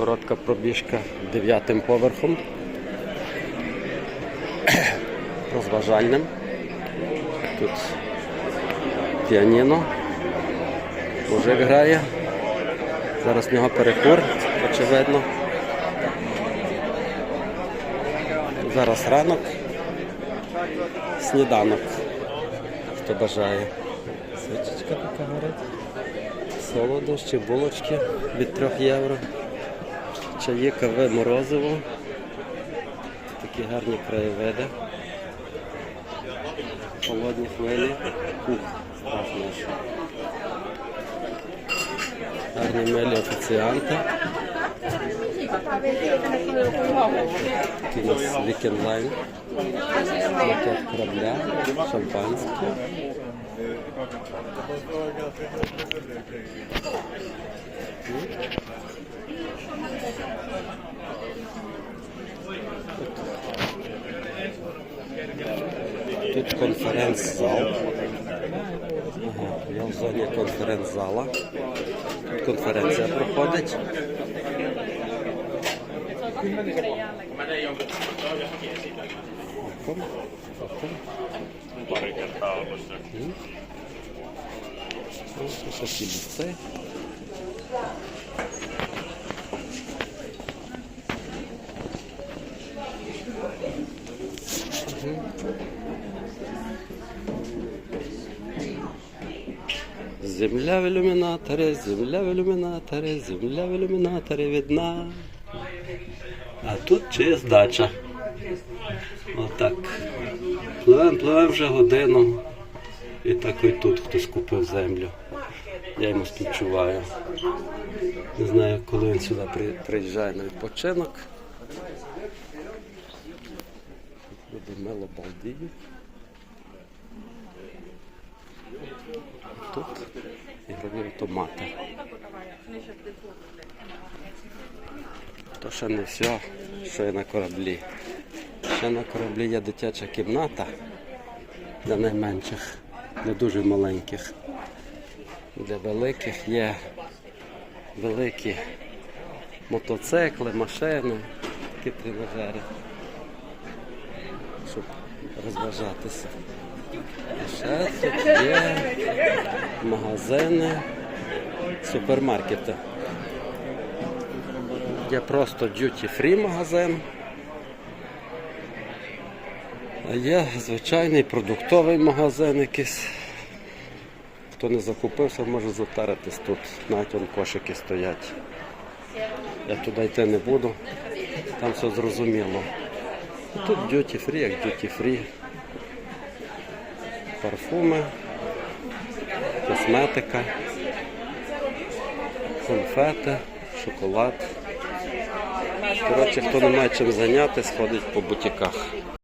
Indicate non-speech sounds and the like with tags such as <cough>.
Коротка пробіжка дев'ятим поверхом. <clears throat> Розважальним. Тут піаніно. Мужик грає. Зараз в нього перекур, очевидно. Зараз ранок. Сніданок. Хто бажає. Свічечка така горить. Солодощі, булочки від 3 євро. Чаї, кави, морозиво. Такі гарні краєвиди. Холодні хвилі. Ух, страшно. що. Гарні милі офіціанти. Такий у нас вікенд лайн. Макет корабля, шампанське. Тут конференц-зал. Ага, я в зоні конференц-зала. Тут конференція проходить. Kertaa ollut Земля в ілюмінаторі, земля в ілюмінаторі, земля в ілюмінаторі видна. А тут чиясь дача. Отак. Пливем, пливем вже годину. І так і тут хтось купив землю. Я йому співчуваю. Не знаю, коли він сюди при- приїжджає на відпочинок. Люди мило балдіють. Тут ігрові автомати. То ще не все, що є на кораблі. Ще на кораблі є дитяча кімната для найменших, для дуже маленьких. Для великих є великі мотоцикли, машини, такі тренажери, щоб розважатися. Ще тут є магазини, супермаркети. Є просто duty-free магазин. А є звичайний продуктовий магазин якийсь. Хто не закупився, може затаритись тут. Навіть вон кошики стоять. Я туди йти не буду. Там все зрозуміло. Тут free, як free. Парфуми, косметика, конфети, шоколад. Коротше, хто не має чим зайнятися, ходить по бутіках.